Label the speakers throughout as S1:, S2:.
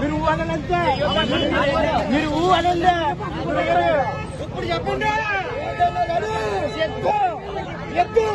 S1: మీరు అనంతే మీరు ఊ అనందే ఇప్పుడు చెప్పండి. ఎక్కు ఎక్కు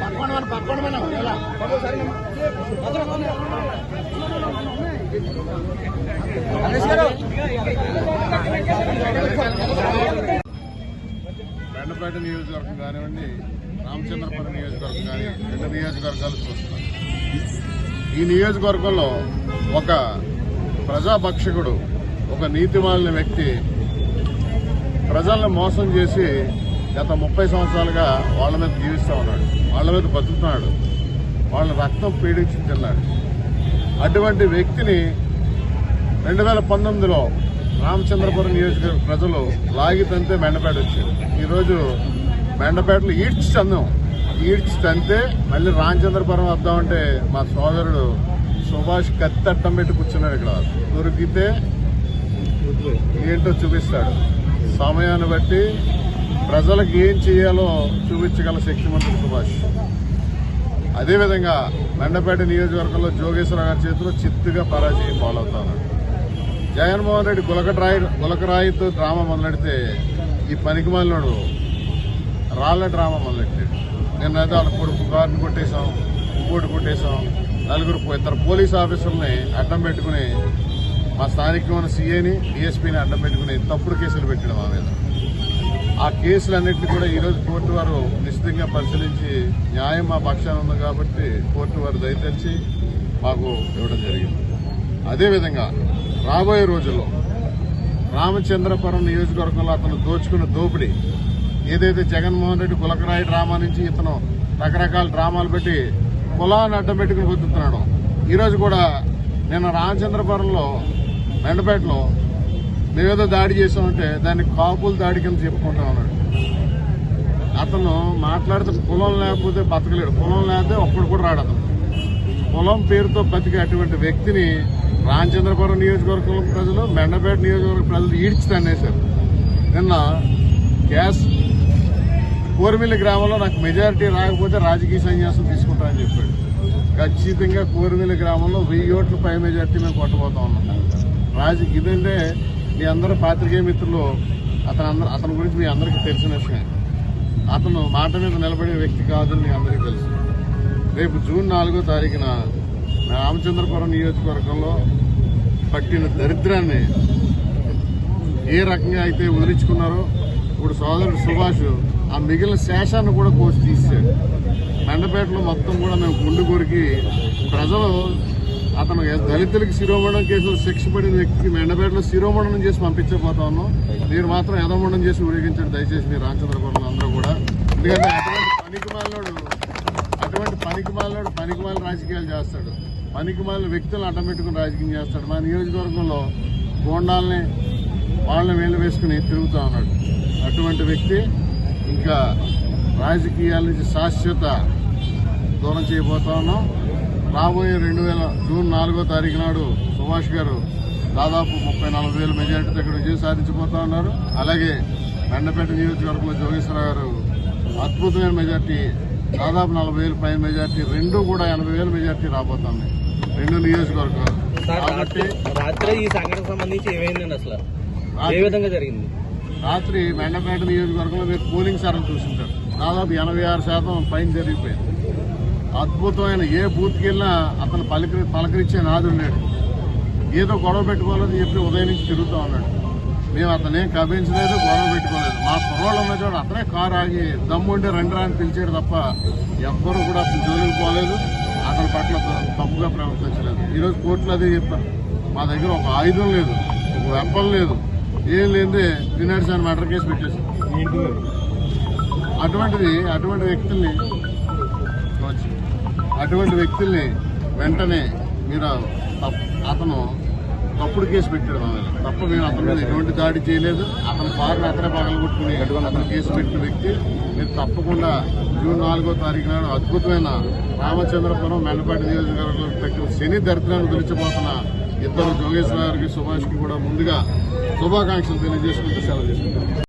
S2: పక్కన పక్కన బెండపేట నియోజకవర్గం కానివ్వండి రామచంద్రపురం నియోజకవర్గం కానీ రెండు నియోజకవర్గాలు చూస్తున్నాం. ఈ నియోజకవర్గంలో ఒక ప్రజాభక్షకుడు ఒక నీతిమాలిన వ్యక్తి ప్రజలను మోసం చేసి గత ముప్పై సంవత్సరాలుగా వాళ్ళ మీద జీవిస్తూ ఉన్నాడు. వాళ్ళ మీద బతుకుతున్నాడు. వాళ్ళ రక్తం పీడించి తిన్నాడు. అటువంటి వ్యక్తిని రెండు వేల పంతొమ్మిదిలో రామచంద్రపురం నియోజకవర్గ ప్రజలు లాగి తంతే మెండపేట వచ్చారు. ఈరోజు మెండపేటలో ఈడ్చి చందాం. ఈడ్చి తంతే మళ్ళీ రామచంద్రపురం వద్దామంటే మా సోదరుడు సుభాష్ కత్తి అట్టం పెట్టి కూర్చున్నాడు ఇక్కడ. దొరికితే ఏంటో చూపిస్తాడు. సమయాన్ని బట్టి ప్రజలకు ఏం చేయాలో చూపించగల శక్తిమంతుడు సుభాష్. అదేవిధంగా మెండపేట నియోజకవర్గంలో జోగేశ్వర గారి చేతిలో చిత్తుగా పరాజయం పాలవుతాను. జగన్మోహన్ రెడ్డి గులకరాయి గులకరాయితో డ్రామా మొదలెడితే ఈ పనికిమాలినోడు రాళ్ళ డ్రామా మొదలెట్టాడు. నిన్నైతే వాళ్ళ కొడుకు కారుని కొట్టేశాం ఇంకోటి కొట్టేశాం నలుగురు ఇద్దరు పోలీస్ ఆఫీసర్ని అడ్డం పెట్టుకుని మా స్థానికమైన సీఏని డిఎస్పీని అడ్డం పెట్టుకుని తప్పుడు కేసులు పెట్టడం మా మీద. ఆ కేసులన్నింటినీ కూడా ఈరోజు కోర్టు వారు నిశ్చితంగా పరిశీలించి న్యాయం మా పక్షాన ఉంది కాబట్టి కోర్టు వారు దయతెచ్చి మాకు ఇవ్వడం జరిగింది. అదేవిధంగా రాబోయే రోజుల్లో రామచంద్రపురం నియోజకవర్గంలో అతను దోచుకున్న దోపిడీ ఏదైతే జగన్మోహన్ రెడ్డి కులకరాయి డ్రామా నుంచి ఇతను రకరకాల డ్రామాలు పెట్టి కులాన్ని అడ్డం పెట్టుకుని బతుకుతున్నాడు ఈరోజు కూడా నిన్న రామచంద్రపురంలో మెండపేటలో మేమేదో దాడి చేసామంటే దాన్ని కాపులు దాడి కింద చెప్పుకుంటా ఉన్నాడు. అతను మాట్లాడితే కులం లేకపోతే బతకలేడు. కులం లేకపోతే ఒక్కడు కూడా రాడు అతను. కులం పేరుతో బతికే అటువంటి వ్యక్తిని రామచంద్రపురం నియోజకవర్గం ప్రజలు మెండపేట నియోజకవర్గ ప్రజలు ఈడ్చితన్నేశారు నిన్న గ్యాస్ కోరిమిల్లి గ్రామంలో నాకు మెజారిటీ రాకపోతే రాజకీయ సన్యాసం తీసుకుంటానని చెప్పాడు. ఖచ్చితంగా కోరిమిల్లి గ్రామంలో వెయ్యి ఓట్ల పై మెజారిటీ మేము కొట్టబోతా ఉన్నాం. రాజకీయ ఇదంటే మీ అందరూ పాత్రికేయ మిత్రులు. అతను అందరూ అతని గురించి మీ అందరికీ తెలిసిన విషయం. అతను మాట మీద నిలబడే వ్యక్తి కాదని మీ అందరికీ తెలుసు. రేపు జూన్ నాలుగో తారీఖున రామచంద్రపురం నియోజకవర్గంలో పట్టిన దరిద్రాన్ని ఏ రకంగా అయితే వదిలించుకున్నారో ఇప్పుడు సోదరుడు సుభాష్ ఆ మిగిలిన శేషాన్ని కూడా కోసి తీసాడు మెండపేటలో మొత్తం కూడా మేము గుండు కొరికి ప్రజలు అతను దళితులకు శిరోమణం కేసులో శిక్ష పడిన వ్యక్తికి మెండపేటలో శిరోమణం చేసి పంపించబోతా ఉన్నాం. మీరు మాత్రం యథమణం చేసి ఊరేగించండి. దయచేసి మీరు రామచంద్రపురం అందరూ కూడా. ఎందుకంటే అటువంటి పనికిమాలినోడు అటువంటి పనికి పనికిమాలి రాజకీయాలు చేస్తాడు. పనికిమాలిన వ్యక్తులు వ్యక్తులను రాజకీయం చేస్తాడు. మా నియోజకవర్గంలో గోండాల్ని వాళ్ళని వేలు వేసుకుని తిరుగుతూ ఉన్నాడు. అటువంటి వ్యక్తి ఇంకా రాజకీయాల నుంచి శాశ్వత దూరం చేయబోతా ఉన్నాం. రాబోయే రెండు వేల జూన్ నాలుగో తారీఖు నాడు సుభాష్ గారు దాదాపు ముప్పై నలభై వేల మెజార్టీతో ఇక్కడ విజయం సాధించబోతా ఉన్నారు. అలాగే మెండపేట నియోజకవర్గంలో జోగేశ్వర గారు అద్భుతమైన మెజార్టీ దాదాపు నలభై వేల పైన మెజార్టీ రెండు కూడా ఎనభై వేల మెజార్టీ రాబోతుంది రెండు నియోజకవర్గాలు. కాబట్టి
S3: రాత్రి రాత్రి ఈ సంఘటనకు సంబంధించి ఏమైందండి అసలు? ఏ
S2: రాత్రి-
S3: విధంగా జరిగింది?
S2: రాత్రి మెండపేట నియోజకవర్గంలో మీరు పోలింగ్ సార్లు చూసింటారు. దాదాపు ఎనభై ఆరు శాతం పైన జరిగిపోయింది. అద్భుతమైన ఏ బూత్కి వెళ్ళినా అతను పలికరి పలకరించే నాదుడు లేడు. ఏదో గొడవ పెట్టుకోవాలని చెప్పి ఉదయం నుంచి తిరుగుతూ ఉన్నాడు. మేము అతనే కవించలేదు గొడవ పెట్టుకోలేదు. మా కుర్రోళ్ళు ఉన్న చోట అతనే కారు ఆగి దమ్ము ఉంటే రెండు అని పిలిచాడు తప్ప ఎవ్వరూ కూడా అతను జోలికి పోలేదు. అతని పట్ల తప్పుగా ప్రవర్తించలేదు. ఈరోజు కోర్టులో అదే చెప్పారు. మా దగ్గర ఒక ఆయుధం లేదు ఒక వెప్పం లేదు. ఏం లేదే అని మర్డర్ కేసు పెట్టేసి అటువంటిది అటువంటి వ్యక్తుల్ని అటువంటి వ్యక్తుల్ని వెంటనే మీరు అతను తప్పుడు కేసు పెట్టాడు మా మీద. తప్ప మేము అతని మీద ఎటువంటి దాడి చేయలేదు. అతని కారుని అతనే పగలగొట్టుకుని అతను కేసు పెట్టిన వ్యక్తి. మీరు తప్పకుండా జూన్ నాలుగో తారీఖు నాడు అద్భుతమైన రామచంద్రపురం మెల్లపాటి నియోజకవర్గం పెట్టిన శని దరిద్రాన్ని పిలిచిపోతున్న ఇద్దరు జోగేశ్వర గారికి సుభాష్కి కూడా ముందుగా శుభాకాంక్షలు తెలియజేసుకుంటూ సెలవు తీసుకుంటారు